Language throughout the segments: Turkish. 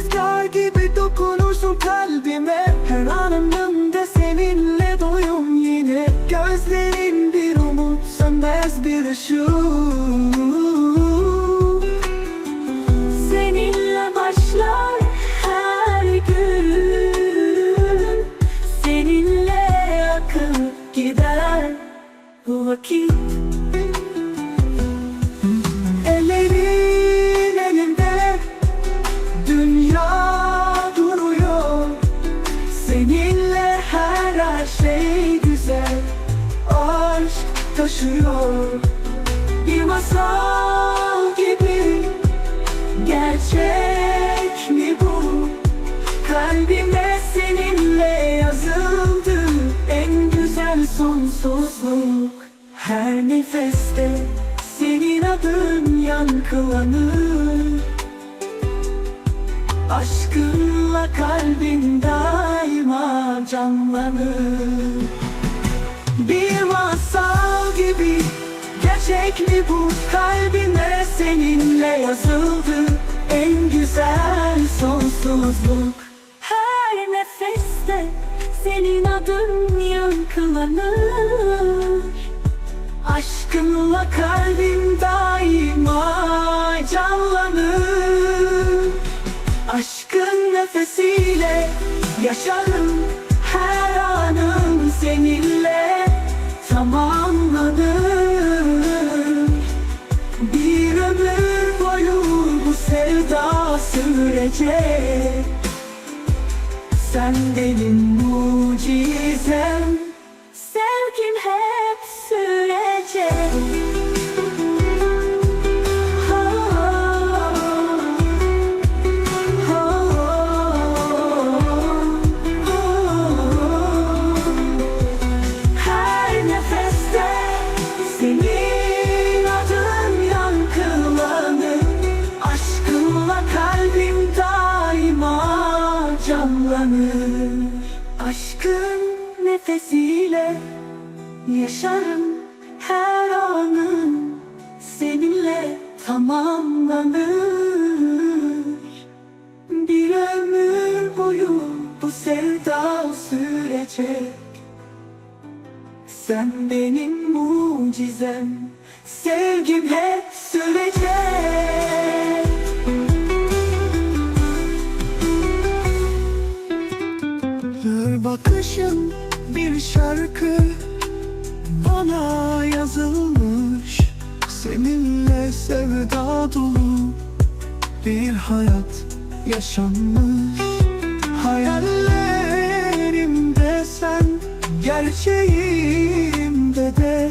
rüzgar gibi taşıyor. Bir masal gibi Gerçek mi bu? Kalbime seninle yazıldı En güzel sonsuzluk. Her nefeste senin adın yankılanır. Aşkınla kalbin daima canlanır Gerçek mi bu kalbine seninle yazıldı En güzel sonsuzluk. Her nefeste senin adın yankılanır. Aşkınla kalbim daima canlanır. Aşkın nefesiyle yaşarım Her anım seninle. Tamamlanır sürecek Sen benim nefesiyle yaşarım her anım Seninle tamamlanır. Bir ömür boyu bu sevda sürecek. Sen benim mucizem Sevgim hep sürecek yaşanmış Hayallerimde sen Gerçeğimde de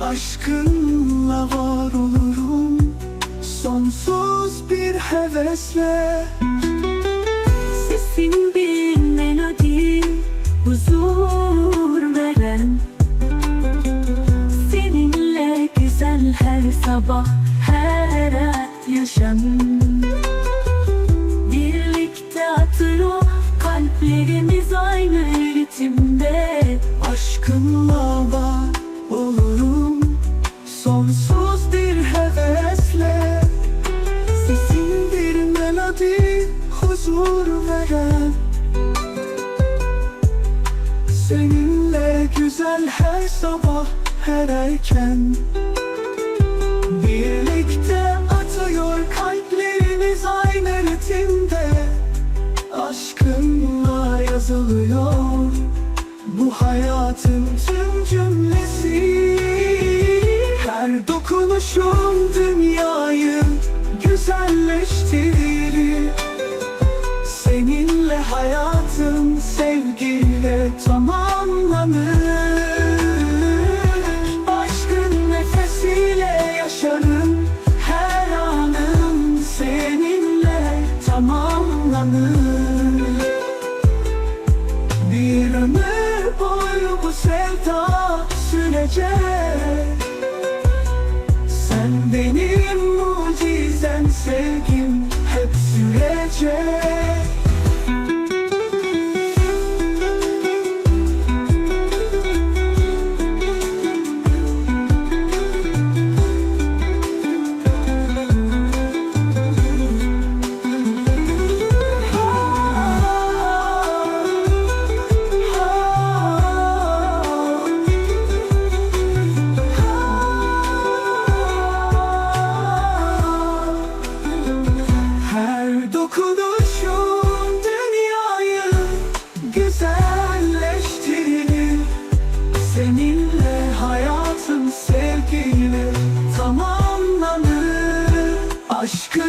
Aşkınla var olurum. Sonsuz bir hevesle Seninle güzel her sabah Her erken. Birlikte atıyor kalplerimiz aynı ritimde. Aşkınla yazılıyor. Bu hayatın tüm cümlesi. Her dokunuşum dünyayı güzelleştirir. Seninle hayatım sevgiyle tamamlanır. Aşkın nefesiyle yaşarım. Her anım seninle tamamlanır. Bir ömür boyu bu sevda sürecek Sen benim mucizem sevgim hep sürecek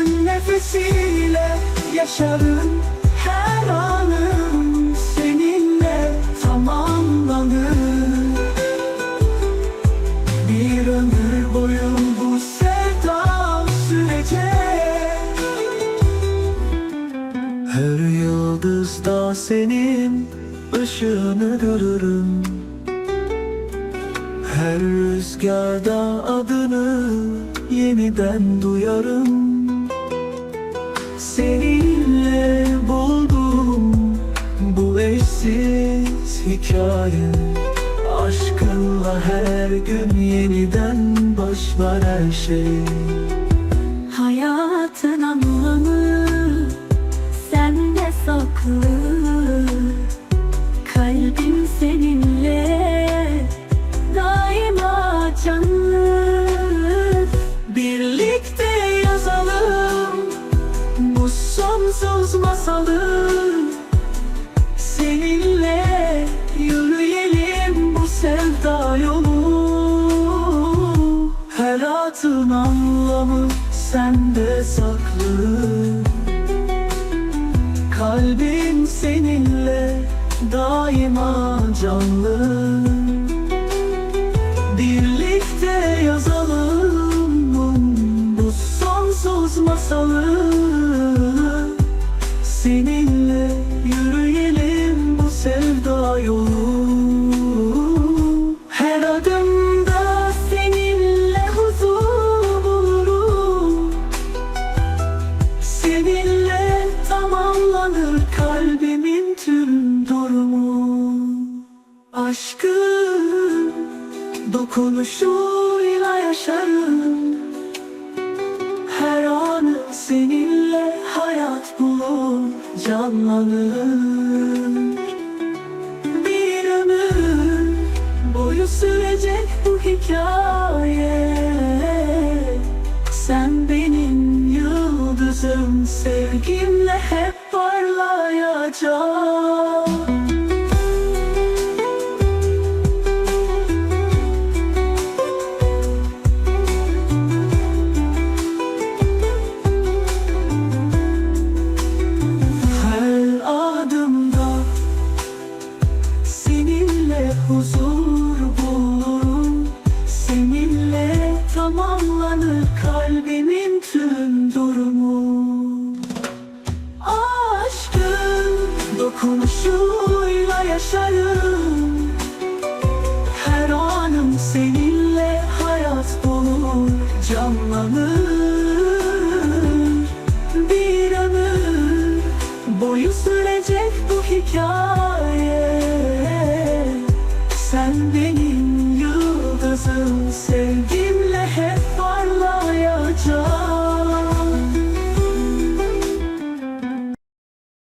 Aşkın nefesiyle yaşarım. Her anım seninle tamamlanır. Bir ömür boyu bu sevda sürecek. Her yıldızda senin ışığını görürüm. Her rüzgarda adını yeniden duyarım Seninle buldum bu eşsiz hikaye. Aşkınla her gün yeniden başlar her şey. Hayatın anlamı sende saklı Her atın anlamı sende saklı. Kalbim seninle daima canlı. Birlikte yazalım bu sonsuz masalı yaşarım. Her anı seninle hayat bulur canlanır. Bir ömür boyu sürecek bu hikaye yaşarım. Her anım seninle hayat bulur Canlanır. Bir ömür boyu sürecek bu hikaye.